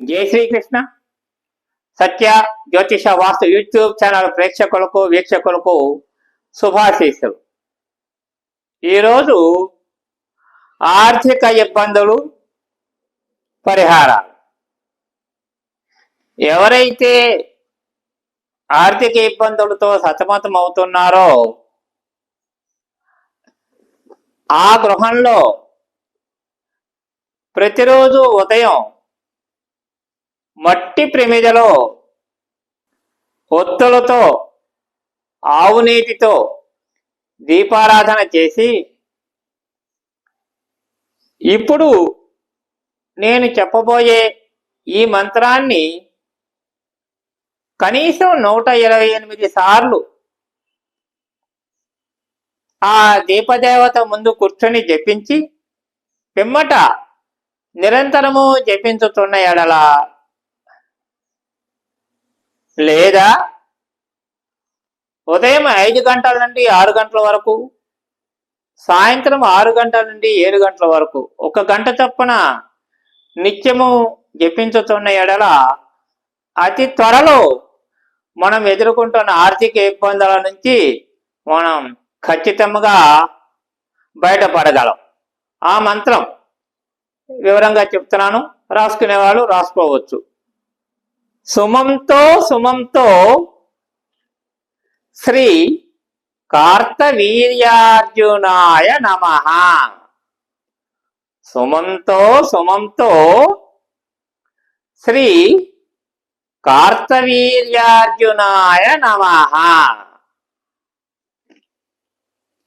జై శ్రీకృష్ణ. సత్య జ్యోతిష వాస్తు YouTube channel ప్రేక్షకులకు వీక్షకులకు శుభాశీస్సులు. ఈరోజు ఆర్థిక ఇబ్బందులు పరిహారాలు. ఎవరైతే ఆర్థిక ఇబ్బందులతో సతమతం అవుతున్నారో ఆ గృహంలో ప్రతిరోజు ఉదయం మట్టి ప్రమిదలో ఒత్తులతో ఆవునీటితో దీపారాధన చేసి ఇప్పుడు నేను చెప్పబోయే ఈ మంత్రాన్ని కనీసం నూట ఇరవై ఎనిమిది సార్లు ఆ దీపదేవత ముందు కూర్చొని జపించి పిమ్మట నిరంతరము జపించుతున్న ఎడల లేదా ఉదయం ఐదు గంటల నుండి ఆరు గంటల వరకు సాయంత్రం ఆరు గంటల నుండి ఏడు గంటల వరకు ఒక గంట చొప్పున నిత్యము జపించుతున్న ఎడల అతి త్వరలో మనం ఎదుర్కొంటున్న ఆర్థిక ఇబ్బందుల నుంచి మనం ఖచ్చితంగా బయటపడగలం. ఆ మంత్రం వివరంగా చెప్తున్నాను. రాసుకునే వాళ్ళు రాసుకోవచ్చు. సుమంతో సుమంతో శ్రీ కార్తవీర్యార్జునాయ నమ. సుమంతో సుమంతో శ్రీ కార్తవీర్యార్జునాయ నమ.